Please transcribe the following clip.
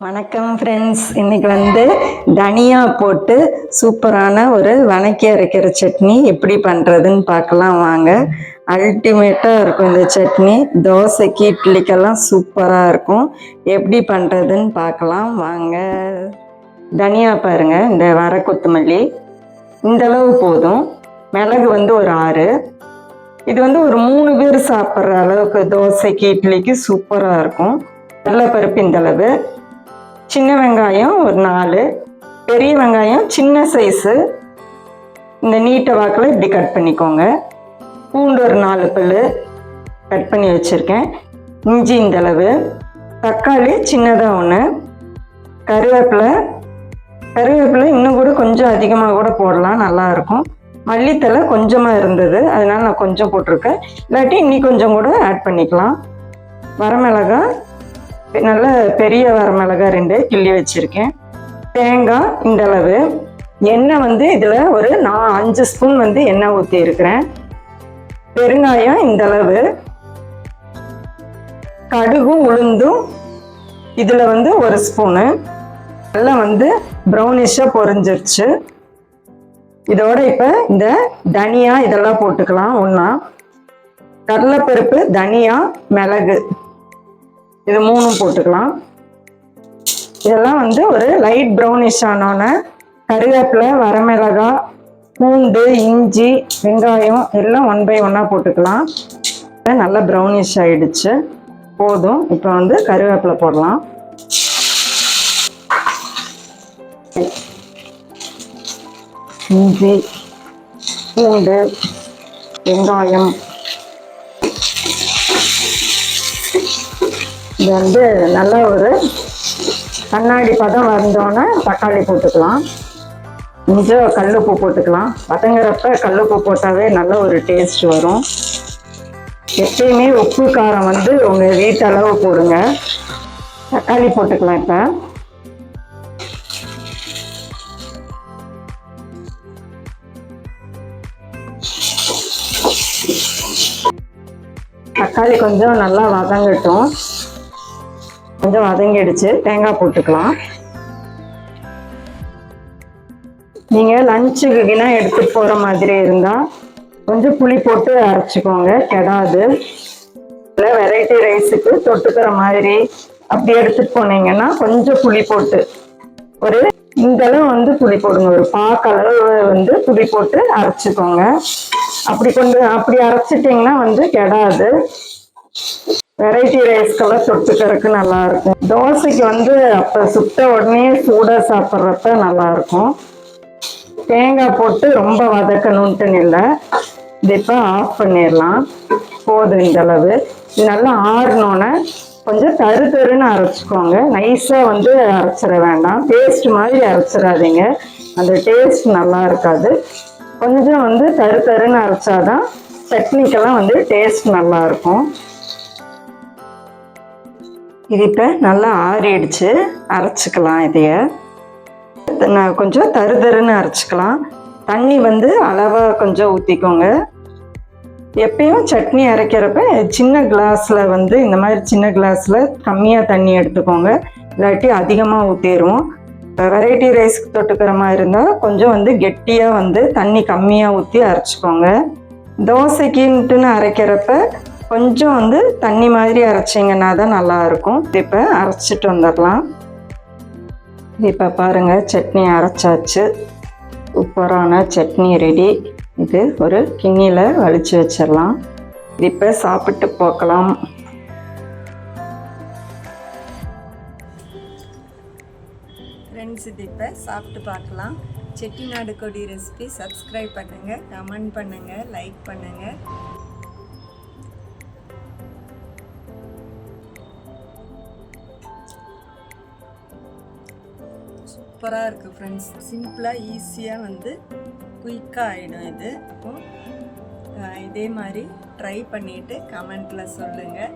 வணக்கம் ஃப்ரெண்ட்ஸ் இன்னைக்கு வந்து தனியா போட்டு சூப்பரான ஒரு வணக்கி அரைக்கிற சட்னி எப்படி பண்ணுறதுன்னு பார்க்கலாம் வாங்க. அல்டிமேட்டாக இருக்கும் இந்த சட்னி. தோசைக்கு இட்லிக்கெல்லாம் சூப்பராக இருக்கும். எப்படி பண்ணுறதுன்னு பார்க்கலாம் வாங்க. தனியா பாருங்க இந்த வர கொத்தமல்லி. இந்தளவு போதும். மிளகு வந்து ஒரு ஆறு. இது வந்து ஒரு மூணு பேர் சாப்பிட்ற அளவுக்கு தோசைக்கு இட்லிக்கு சூப்பராக இருக்கும். கடலைப்பருப்பு பருப்பு இந்தளவு சின்ன வெங்காயம் ஒரு நாலு. பெரிய வெங்காயம் சின்ன சைஸு இந்த நீட்டை வாக்கில் இப்படி கட் பண்ணிக்கோங்க. பூண்டு ஒரு நாலு பல் கட் பண்ணி வச்சுருக்கேன். இஞ்சி இந்த அளவு. தக்காளி சின்னதாக ஒன்று கருவேப்பிலை. கருவேப்பிலை இன்னும் கூட கொஞ்சம் அதிகமாக கூட போடலாம் நல்லாயிருக்கும் மல்லித்தலை கொஞ்சமாக இருந்தது அதனால் நான் கொஞ்சம் போட்டிருக்கேன். இல்லாட்டி இன்னி கொஞ்சம் கூட ஆட் பண்ணிக்கலாம். வரமிளகாய் நல்ல பெரிய வரமிளகாய் ரெண்டு கிள்ளி வச்சுருக்கேன். தேங்காய் இந்த அளவு எண்ணெய் வந்து இதில் ஒரு நான் அஞ்சு ஸ்பூன் வந்து எண்ணெய் ஊற்றி இருக்கிறேன். பெருங்காயம் இந்த அளவு கடுகும் உளுந்தும் இதில் வந்து ஒரு ஸ்பூனு. நல்லா வந்து ப்ரௌனிஷாக பொரிஞ்சிருச்சு. இதோட இப்போ இந்த தனியா இதெல்லாம் போட்டுக்கலாம் ஒன்றா கடலைப்பருப்பு தனியா மிளகு. இது மூணும் போட்டுக்கலாம். இதெல்லாம் வந்து ஒரு லைட் ப்ரௌனிஷ் ஆனோன்னே கருவேப்பிலை வரமிளகாய் பூண்டு இஞ்சி வெங்காயம் எல்லாம் ஒன் பை ஒன்னாக போட்டுக்கலாம். நல்லா ப்ரௌனிஷ் ஆகிடுச்சு போதும். இப்போ வந்து கருவேப்பிலை போடலாம். இஞ்சி பூண்டு வெங்காயம் இது வந்து நல்ல ஒரு கண்ணாடி பதம் வந்தோன்னே தக்காளி போட்டுக்கலாம். கொஞ்சம் கல்லுப்பு போட்டுக்கலாம். வதங்குறப்ப கல்லுப்பு போட்டாவே நல்ல ஒரு டேஸ்ட் வரும். எப்பயுமே உப்பு காரம் வந்து உங்கள் வீட்டு அளவு போடுங்க. தக்காளி போட்டுக்கலாம் இப்போ. தக்காளி கொஞ்சம் நல்லா வதங்கட்டும். கொஞ்சம் வதங்கிடுச்சு. தேங்காய் போட்டுக்கலாம். நீங்கள் லஞ்சுக்கு வினா எடுத்துட்டு போகிற மாதிரி இருந்தால் கொஞ்சம் புளி போட்டு அரைச்சிக்கோங்க. கெடாது. இல்லை வெரைட்டி ரைஸுக்கு தொட்டுக்கிற மாதிரி அப்படி எடுத்துட்டு போனீங்கன்னா கொஞ்சம் புளி போட்டு ஒரு இந்த அளவு வந்து புளி போடுங்க. ஒரு பாக்களவு வந்து புளி போட்டு அரைச்சிக்கோங்க. அப்படி கொண்டு அப்படி அரைச்சிட்டிங்கன்னா வந்து கெடாது. வெரைட்டி ரைஸ்க்கெல்லாம் தொட்டுக்கிறதுக்கு நல்லா இருக்கும் தோசைக்கு வந்து அப்போ சுட்ட உடனே சூடாக சாப்பிட்றப்ப நல்லா இருக்கும் தேங்காய் போட்டு ரொம்ப வதக்கணுன்ட்டுன்னு இல்லை. இது இப்போ ஆஃப் பண்ணிடலாம். போதும் இந்த அளவு. நல்லா ஆறினோன்னே கொஞ்சம் தரு தருன்னு அரைச்சிக்கோங்க. நைஸாக வந்து அரைச்சிட வேண்டாம். பேஸ்ட் மாதிரி அரைச்சிடாதீங்க. அந்த டேஸ்ட் நல்லா இருக்காது கொஞ்சம் வந்து தரு தருன்னு அரைச்சாதான் சட்னிக்கெல்லாம் வந்து டேஸ்ட் நல்லாயிருக்கும். இது இப்போ நல்லா ஆறிடுச்சு. அரைச்சிக்கலாம் இதைய. நான் கொஞ்சம் தரு தருன்னு அரைச்சிக்கலாம். தண்ணி வந்து அளவாக கொஞ்சம் ஊற்றிக்கோங்க எப்பயும் சட்னி அரைக்கிறப்ப சின்ன கிளாஸில் வந்து இந்த மாதிரி சின்ன கிளாஸில் கம்மியாக தண்ணி எடுத்துக்கோங்க. இல்லாட்டி அதிகமாக ஊற்றிடுவோம் வெரைட்டி ரைஸ்க்கு தொட்டுக்கிற மாதிரி இருந்தால் கொஞ்சம் வந்து கெட்டியாக வந்து தண்ணி கம்மியாக ஊற்றி அரைச்சிக்கோங்க. தோசைக்குன்ட்டுன்னு அரைக்கிறப்ப கொஞ்சம் வந்து தண்ணி மாதிரி அரைச்சிங்கன்னா தான் நல்லாயிருக்கும். இப்போ அரைச்சிட்டு வந்துடலாம். இப்போ பாருங்கள் சட்னி அரைச்சாச்சு. சூப்பரான சட்னி ரெடி. இது ஒரு கிண்ணியில் வலிச்சு வச்சிடலாம். இப்போ சாப்பிட்டு போக்கலாம் ஃப்ரெண்ட்ஸ் இது இப்போ சாப்பிட்டு பார்க்கலாம். செட்டிநாடு கொடி ரெசிபி சப்ஸ்கிரைப் பண்ணுங்கள் கமெண்ட் பண்ணுங்கள் லைக் பண்ணுங்கள் சூப்பராக இருக்குது ஃப்ரெண்ட்ஸ் சிம்பிளாக ஈஸியாக வந்து குயிக்காக ஆகிடும் இது. இதே மாதிரி ட்ரை பண்ணிவிட்டு கமெண்ட்டில் சொல்லுங்கள்